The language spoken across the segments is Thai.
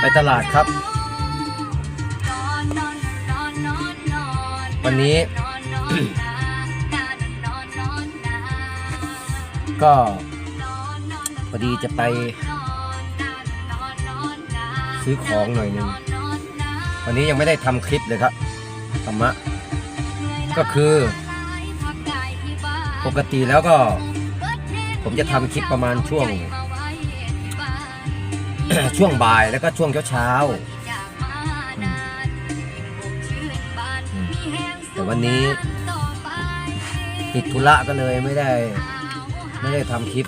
ไปตลาดครับ วันนี้ ก็พอดีจะไป ซื้อของหน่อยหนึงวันนี้ยังไม่ได้ทำคลิปเลยครับธรรมะ ก็คือ ปกติแล้วก็ ผมจะทำคลิปประมาณช่วง ช่วงบ่ายแล้วก็ช่วงเช้าเช้าๆแต่วันนี้ติดธุระก็เลยไม่ได้ ไม่ได้ทำคลิป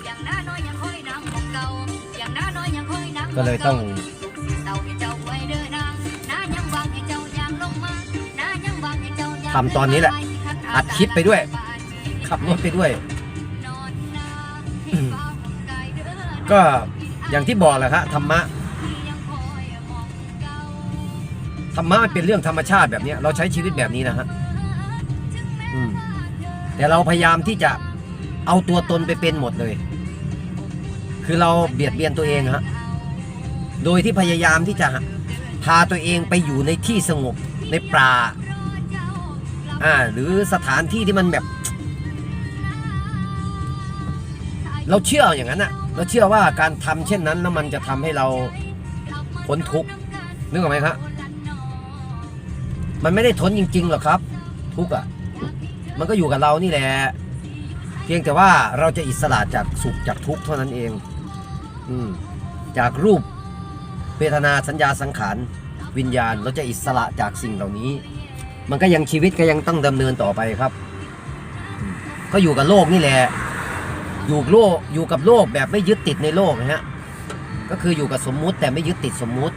ก็เลยต้องทำตอนนี้แหละ อัดคลิปไปด้วย ขับรถไปด้วย ก็ อย่างที่บอกแหละครับธรรมะธรรมะมันเป็นเรื่องธรรมชาติแบบนี้เราใช้ชีวิตแบบนี้นะฮะแต่เราพยายามที่จะเอาตัวตนไปเป็นหมดเลย คือเราเบียดเบียนตัวเองฮะโดยที่พยายามที่จะพาตัวเองไปอยู่ในที่สงบในป่าอ่าหรือสถานที่ที่มันแบบ เราเชื่ออย่างนั้นอะ เราเชื่อว่าการทำเช่นนั้นแล้วมันจะทำให้เราพ้นทุกข์นึกออกไหมครับมันไม่ได้ทนจริงๆหรอกครับ ทุกข์อะมันก็อยู่กับเรานี่แหละเพียงแต่ว่าเราจะอิสระจากสุขจากทุกข์เท่านั้นเองอืจากรูปเวทนาสัญญาสังขารวิญญาณเราจะอิสระจากสิ่งเหล่านี้ มันก็ยังชีวิตก็ยังต้องดำเนินต่อไปครับ ก็อยู่กับโลกนี่แหละ อยู่โลกอยู่กับโลกแบบไม่ยึดติดในโลกนะฮะก็คืออยู่กับสมมุติแต่ไม่ยึดติดสมมุติ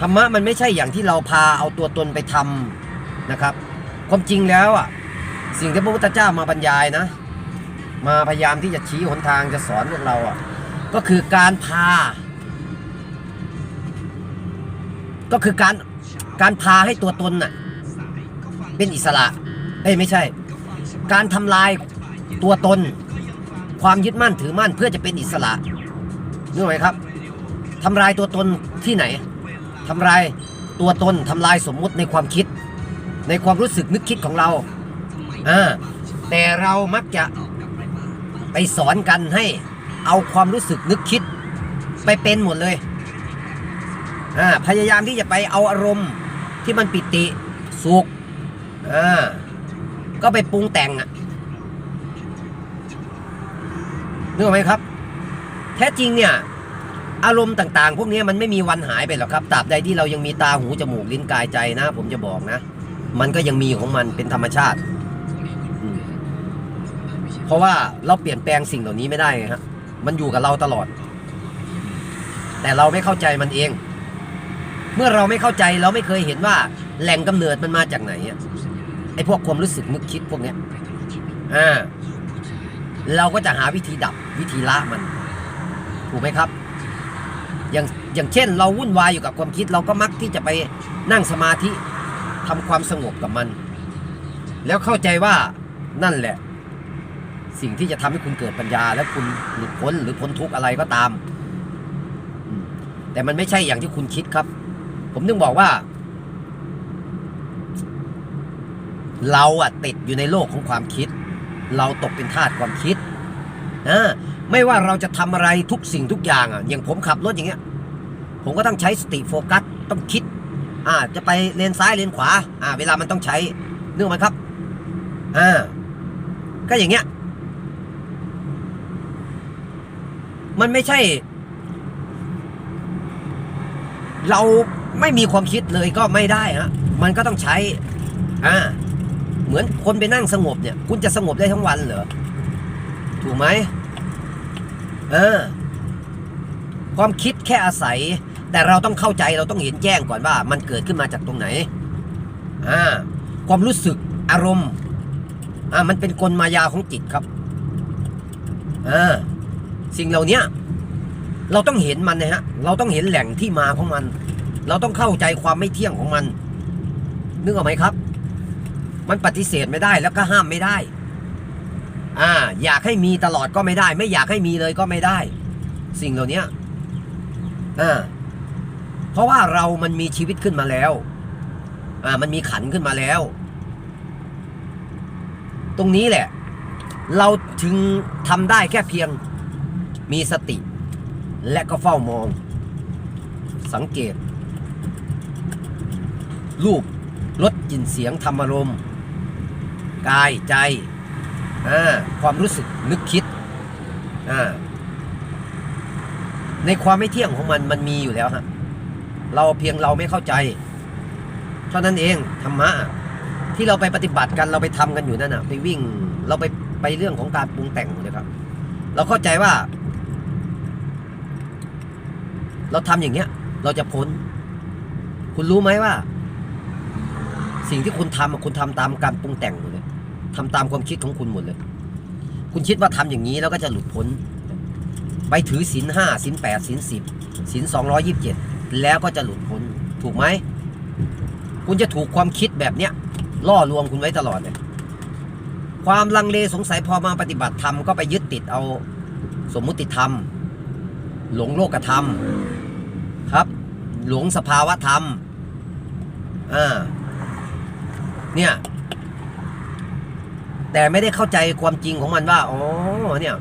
ธรรมะมันไม่ใช่อย่างที่เราพาเอาตัวตนไปทำนะครับ ความจริงแล้วอะ สิ่งที่พระพุทธเจ้ามาบรรยายนะ มาพยายามที่จะชี้หนทางจะสอนพวกเราอะ ก็คือการพา ก็คือการการพาให้ตัวตนน่ะเป็นอิสระเอ้ยไม่ใช่ การทำลาย ตัวตน ความยึดมั่นถือมั่นเพื่อจะเป็นอิสระนึกไหมครับทำลายตัวตนที่ไหนทำลายตัวตนทำลายสมมุติในความคิด ในความรู้สึกนึกคิดของเราอ่าแต่เรามักจะไปสอนกันให้เอาความรู้สึกนึกคิด ไปเป็นหมดเลยอ่าพยายามที่จะไปเอาอารมณ์ที่มันปิติสุขอ่าก็ไปปรุงแต่งอะ นึกออกไหมครับ แท้จริงเนี่ย อารมณ์ต่างๆ พวกนี้มันไม่มีวันหายไปหรอกครับตราบใดที่เรายังมีตาหูจมูกลิ้นกายใจนะ ผมจะบอกนะ มันก็ยังมีของมันเป็นธรรมชาติ เพราะว่าเราเปลี่ยนแปลงสิ่งเหล่านี้ไม่ได้ไงฮะมันอยู่กับเราตลอด แต่เราไม่เข้าใจมันเอง เมื่อเราไม่เข้าใจเราไม่เคยเห็นว่าแหล่งกำเนิดมันมาจากไหนอะไอ้พวกความรู้สึกนึกคิดพวกเนี้ยอ่า เราก็จะหาวิธีดับวิธีละมัน ถูกไหมครับ อย่างอย่างเช่น เราวุ่นวายอยู่กับความคิด เราก็มักที่จะไปนั่งสมาธิทำความสงบกับมัน แล้วเข้าใจว่านั่นแหละ สิ่งที่จะทำให้คุณเกิดปัญญา และคุณหลุดพ้นหรือพ้นทุกข์อะไรก็ตามอืมแต่มันไม่ใช่อย่างที่คุณคิดครับ ผมถึงบอกว่า เราอะติดอยู่ในโลกของความคิด เราตกเป็นทาสความคิดนะไม่ว่าเราจะทำอะไรทุกสิ่งทุกอย่างอะอย่างผมขับรถอย่างเงี้ย ผมก็ต้องใช้สติโฟกัสต้องคิดอ่าจะไปเลนซ้ายเลนขวาอ่าเวลามันต้องใช้นึกออกไหมครับอ่าก็อย่างเงี้ย มันไม่ใช่ เราไม่มีความคิดเลยก็ไม่ได้ฮะมันก็ต้องใช้อ่า เหมือนคนไปนั่งสงบเนี่ย คุณจะสงบได้ทั้งวันเหรอ ถูกไหมเออ ความคิดแค่อาศัย แต่เราต้องเข้าใจเราต้องเห็นแจ้งก่อนว่า มันเกิดขึ้นมาจากตรงไหน อ่า ความรู้สึกอารมณ์ อ่า มันเป็นกลมายาของจิตครับ อ่า สิ่งเหล่านี้เราต้องเห็นมันนะฮะ เราต้องเห็นแหล่งที่มาของมัน เราต้องเข้าใจความไม่เที่ยงของมัน นึกออกไหมครับ มันปฏิเสธไม่ได้แล้วก็ห้ามไม่ได้ อ่า อยากให้มีตลอดก็ไม่ได้ ไม่อยากให้มีเลยก็ไม่ได้ สิ่งเหล่านี้อ่าเพราะว่าเรามันมีชีวิตขึ้นมาแล้ว อ่า มันมีขันขึ้นมาแล้ว ตรงนี้แหละ เราถึงทำได้แค่เพียงมีสติ และก็เฝ้ามอง สังเกต รูปรสกลิ่นเสียงธรรมารมณ์ กายใจความรู้สึกนึกคิดในความไม่เที่ยงของมันมันมีอยู่แล้วฮะเราเพียงเราไม่เข้าใจเท่านั้นเองธรรมะที่เราไปปฏิบัติกันเราไปทำกันอยู่นั่นน่ะ ไปวิ่งเราไปไปเรื่องของการปรุงแต่งเลยครับ เราเข้าใจว่า เราทำอย่างเงี้ย เราจะพ้น คุณรู้ไหมว่า สิ่งที่คุณทำคุณทำตามการปรุงแต่ง ทำตามความคิดของคุณหมดเลย คุณคิดว่าทำอย่างนี้แล้วก็จะหลุดพ้น ไปถือศีลห้าศีลแปดศีลสิบศีลสองร้อยิบเจ็ดแล้วก็จะหลุดพ้น ถูกไหม คุณจะถูกความคิดแบบเนี้ยล่อลวงคุณไว้ตลอดเลย ความลังเลสงสัยพอมาปฏิบัติธรรมก็ไปยึดติดเอาสมมุติธรรม หลงโลกธรรม ครับ หลงสภาวะธรรม อ่า เนี่ย แต่ไม่ได้เข้าใจความจริงของมันว่าอ๋อเนี่ย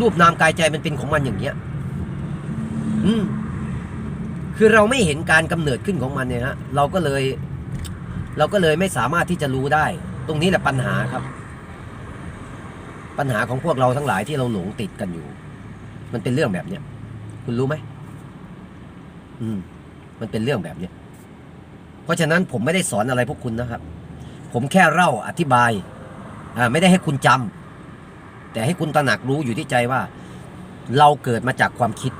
รูปนามกายใจมันเป็นของมันอย่างเงี้ย อืม คือเราไม่เห็นการกำเนิดขึ้นของมันเนี่ยฮะเราก็เลย เราก็เลยไม่สามารถที่จะรู้ได้ ตรงนี้แหละปัญหาครับ ปัญหาของพวกเราทั้งหลายที่เราหลงติดกันอยู่ มันเป็นเรื่องแบบเนี้ยคุณรู้ไหมอืม มันเป็นเรื่องแบบเนี้ยเพราะฉะนั้นผมไม่ได้สอนอะไรพวกคุณนะครับ ผมแค่เล่าอธิบายไม่ได้ให้คุณจำแต่ให้คุณตระหนักรู้อยู่ที่ใจว่า เราเกิดมาจากความคิด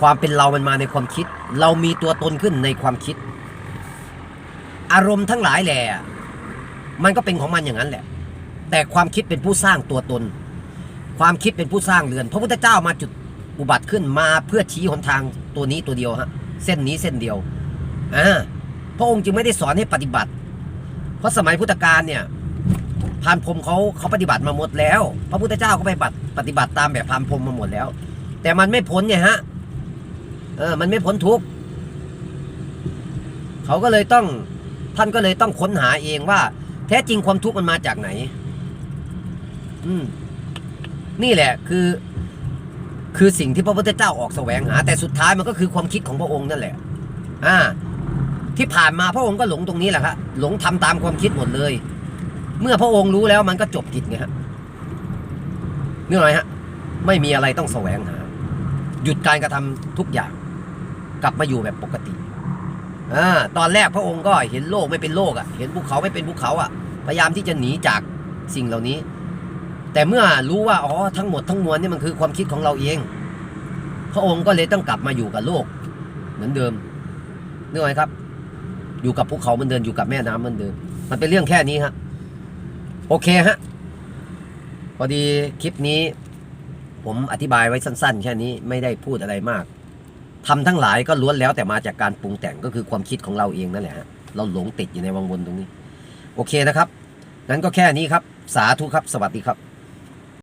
ความเป็นเรามันมาในความคิด เรามีตัวตนขึ้นในความคิด อารมณ์ทั้งหลายแหละมันก็เป็นของมันอย่างนั้นแหละ แต่ความคิดเป็นผู้สร้างตัวตน ความคิดเป็นผู้สร้างเรือน พระพุทธเจ้ามาจุดอุบัติขึ้นมาเพื่อชี้หนทางตัวนี้ตัวเดียวฮะเส้นนี้เส้นเดียวอ่าพระองค์จึงไม่ได้สอนให้ปฏิบัติ เพราะสมัยพุทธกาลเนี่ยพานพรมเขาเขาปฏิบัติมาหมดแล้ว พระพุทธเจ้าก็ไปปฏิบัติตามแบบพานพรมมาหมดแล้ว แต่มันไม่พ้นเนี่ยฮะเออมันไม่พ้นทุกข์เขาก็เลยต้องท่านก็เลยต้องค้นหาเองว่า แท้จริงความทุกข์มันมาจากไหน อืมนี่แหละคือ คือสิ่งที่พระพุทธเจ้าออกแสวงหา แต่สุดท้ายมันก็คือความคิดของพระองค์นั่นแหละ อ่า ที่ผ่านมาพระองค์ก็หลงตรงนี้แหละครับหลงทำตามความคิดหมดเลย เมื่อพระองค์รู้แล้วมันก็จบกิจไงฮะนึกออกไหมฮะ ไม่มีอะไรต้องแสวงหา หยุดการกระทำทุกอย่าง กลับมาอยู่แบบปกติอ่าตอนแรกพระองค์ก็เห็นโลกไม่เป็นโลกอะ เห็นภูเขาไม่เป็นภูเขาอะ พยายามที่จะหนีจากสิ่งเหล่านี้ แต่เมื่อรู้ว่าอ๋อทั้งหมดทั้งมวลนี่มันคือความคิดของเราเอง พระองค์ก็เลยต้องกลับมาอยู่กับโลก เหมือนเดิมนึกออกไหมครับ อยู่กับภูเขามือนเดิมอยู่กับแม่น้ำเหมือนเดิมมันเป็นเรื่องแค่นี้ฮะโอเคฮะพอดีคลิปนี้ ผมอธิบายไว้สั้น ๆ แค่นี้ไม่ได้พูดอะไรมากทำทั้งหลายก็ล้วนแล้วแต่มาจากการปรุงแต่งก็คือความคิดของเราเองนั่นแหละฮะเราหลงติดอยู่ในวังวนตรงนี้ โอเคนะครับงั้นก็แค่นี้ครับ สาธุครับ สวัสดีครับ